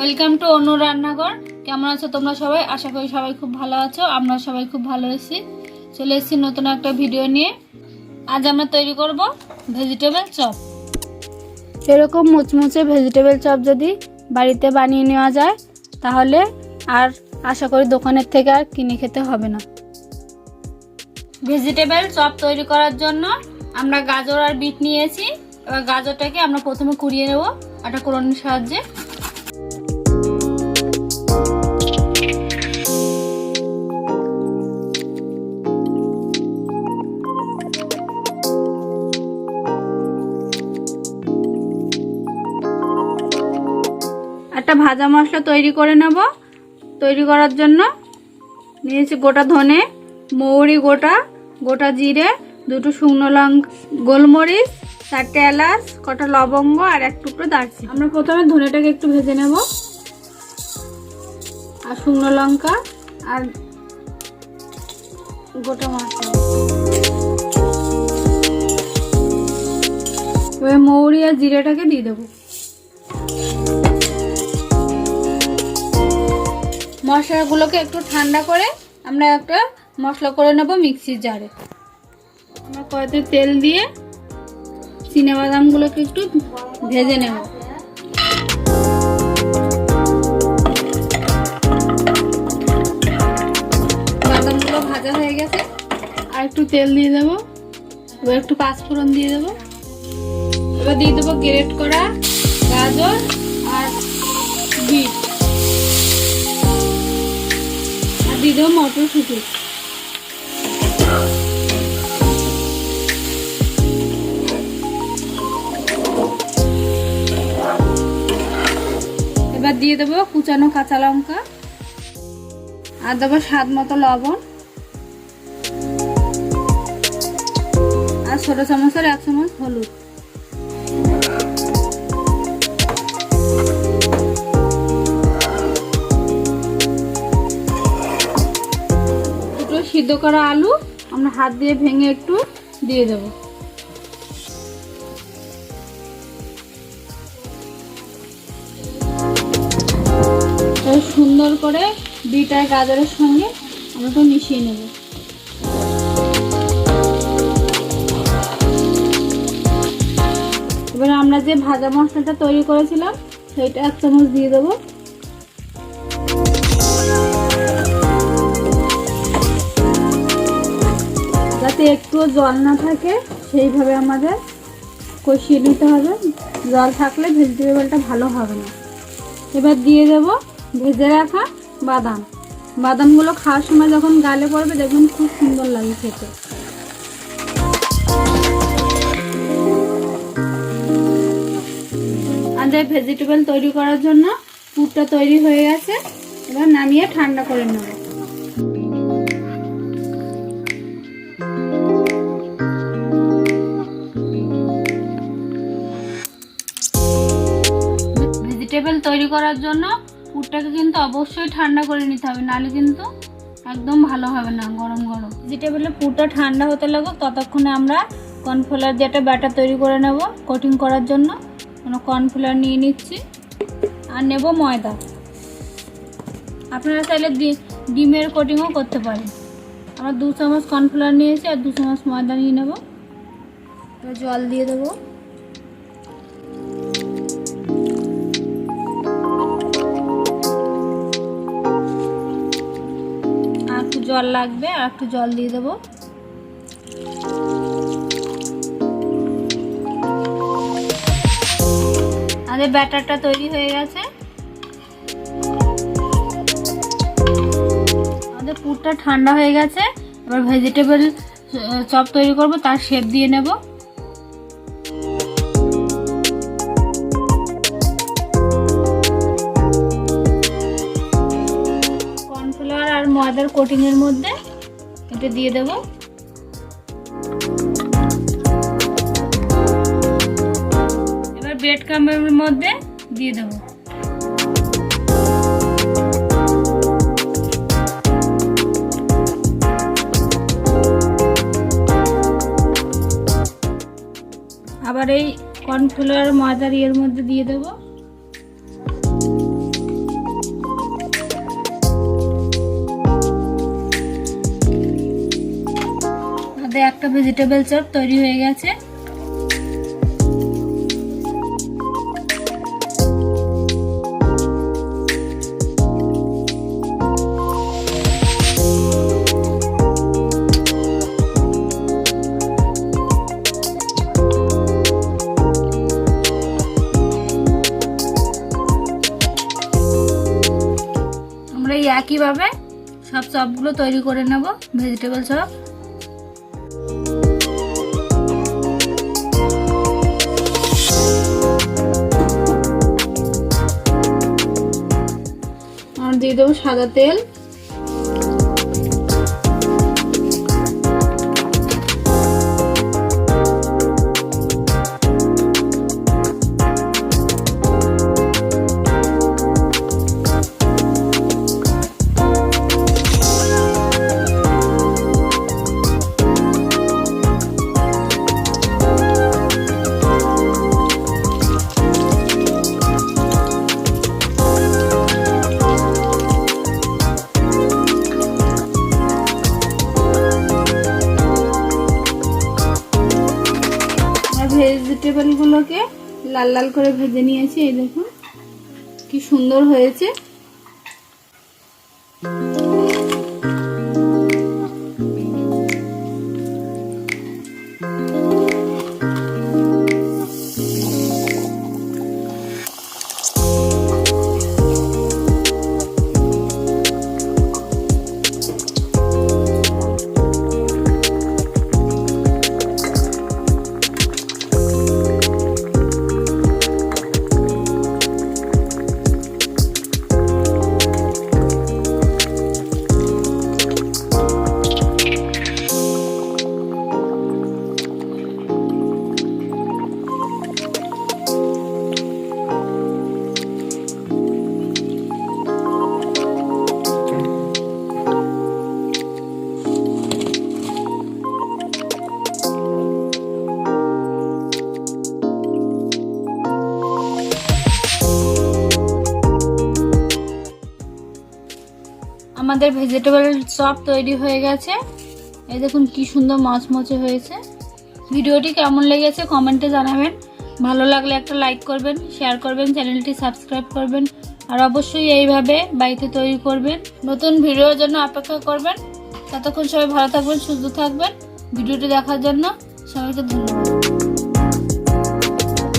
Welcome to অন্য রান্নাঘর কেমন আছো তোমরা সবাই? আশা করি সবাই খুব ভালো আছো। আমরা সবাই খুব ভালো আছি। চলে এসেছি নতুন একটা ভিডিও নিয়ে। আজ আমরা তৈরি করব ভেজিটেবল চপ এরকম মুচমুচে ভেজিটেবল চপ যদি বাড়িতে বানিয়ে নেওয়া যায়, তাহলে আর আশা করি দোকানের থেকে আর কিনে খেতে হবে না। ভেজিটেবল চপ তৈরি করার জন্য আমরা গাজর আর বিট নিয়েছি। এবার গাজরটাকে আমরা প্রথমে কুড়িয়ে নেব। একটা কুড়ানোর সাহায্যে। একটা ভাজা মশলা তৈরি করে নেব। তৈরি করার জন্য নিয়েছি গোটা ধনে, মৌরি গোটা গোটা জিরে, দুটো শুকনো লঙ্কা গোলমরিচ, চারটে এলাচ, কটা লবঙ্গ আর এক টুকরো দারচিনি। আমরা প্রথমে ধনেটাকে একটু ভেজে নেব। আর শুকনো লঙ্কা আর গোটা মশলা। এবার মৌরি আর জিরেটাকে দিয়ে দেবো। মশলাগুলোকে একটু ঠান্ডা করে আমরা একটা মশলা করে নেব মিক্সির জারে। আমরা কয়েকটা তেল দিয়ে বাদামগুলোকে একটু ভেজে নেব। বাদামগুলো ভাজা হয়ে গেছে। আর একটু তেল দিয়ে দেবো। এবার একটু পাঁচফোড়ন দিয়ে দেবো। এবার দিয়ে দেবো গ্রেট করা গাজর আর দেবো মটরশুঁটি এবার দিয়ে দেবো কুচানো কাঁচা লঙ্কা। আর দেবো স্বাদ মতো লবণ। আর ছোট চামচের এক চামচ হলুদ। সিদ্ধ করা আলু আমরা হাত দিয়ে ভেঙে একটু দিয়ে দেবো। সুন্দর করে বিট আর গাজরের সঙ্গে আমরা তো মিশিয়ে নেব। এবার আমরা যে ভাজা মশলাটা তৈরি করেছিলাম, সেইটা এক চামচ দিয়ে দেবো। যাতে একটুও জল না থাকে, সেইভাবে আমাদের কষিয়ে নিতে হবে। জল থাকলে ভেজিটেবলটা ভালো হবে না। এবার দিয়ে দেব ভেজে রাখা বাদাম। বাদামগুলো খাওয়ার সময় যখন গালে পড়বে দেখবেন খুব সুন্দর লাগে খেতে। আমাদের ভেজিটেবল তৈরি করার জন্য পুরটা তৈরি হয়ে গেছে। এবার নামিয়ে ঠান্ডা করে নেব। ভেজিটেবল তৈরি করার জন্য পুরটাকে কিন্তু অবশ্যই ঠান্ডা করে নিতে হবে, নাহলে কিন্তু একদম ভালো হবে না, গরম গরম। ভেজিটেবলের পুরটা ঠান্ডা হতে লাগুক ততক্ষণে আমরা কর্নফ্লাওয়ার দিয়ে একটা ব্যাটার তৈরি করে নেব কোটিং করার জন্য। কোনো কর্নফ্লাওয়ার নিয়ে নিচ্ছি আর নেব ময়দা। আপনারা চাইলে ডিমের কোটিংও করতে পারেন। আমরা দু চামচ কর্নফ্লাওয়ার নিয়েছি আর দু চামচ ময়দা নিয়ে নেব। জল দিয়ে দেবো। জল লাগবে, আর একটু জল দিয়ে দেবো। আমাদের ব্যাটারটা তৈরি হয়ে গেছে। আমাদের পুরটা ঠান্ডা হয়ে গেছে। এবার ভেজিটেবল চপ তৈরি করব, তার শেপ দিয়ে নেব। আর ময়দার কোটিং এর মধ্যে এটা দিয়ে দেব। এবার ব্রেড ক্রাম্বের মধ্যে দিয়ে দেবো। আবার এই কর্নফ্লাওয়ার ময়দার ইয়ের মধ্যে দিয়ে দেবো। একটা ভেজিটেবল চপ তৈরি হয়ে গেছে। আমরা একইভাবে সব চপগুলো তৈরি করে নেব ভেজিটেবল চপ দিয়ে দেবো সাদা তেল। লাল লাল করে ভেজে নিয়েছি এই দেখুন কি সুন্দর হয়েছে। আমাদের ভেজিটেবল চপ তৈরি হয়ে গেছে। এই দেখুন কি সুন্দর মচমচে হয়েছে। ভিডিওটি কেমন লেগেছে কমেন্টে জানাবেন। ভালো লাগলে একটা লাইক করবেন শেয়ার করবেন, চ্যানেলটি সাবস্ক্রাইব করবেন। আর অবশ্যই এইভাবে বাড়িতে তৈরি করবেন। নতুন ভিডিওর জন্য অপেক্ষা করবেন। ততক্ষণ সবাই ভালো থাকবেন, সুস্থ থাকবেন। ভিডিওটি দেখার জন্য সবাইকে ধন্যবাদ।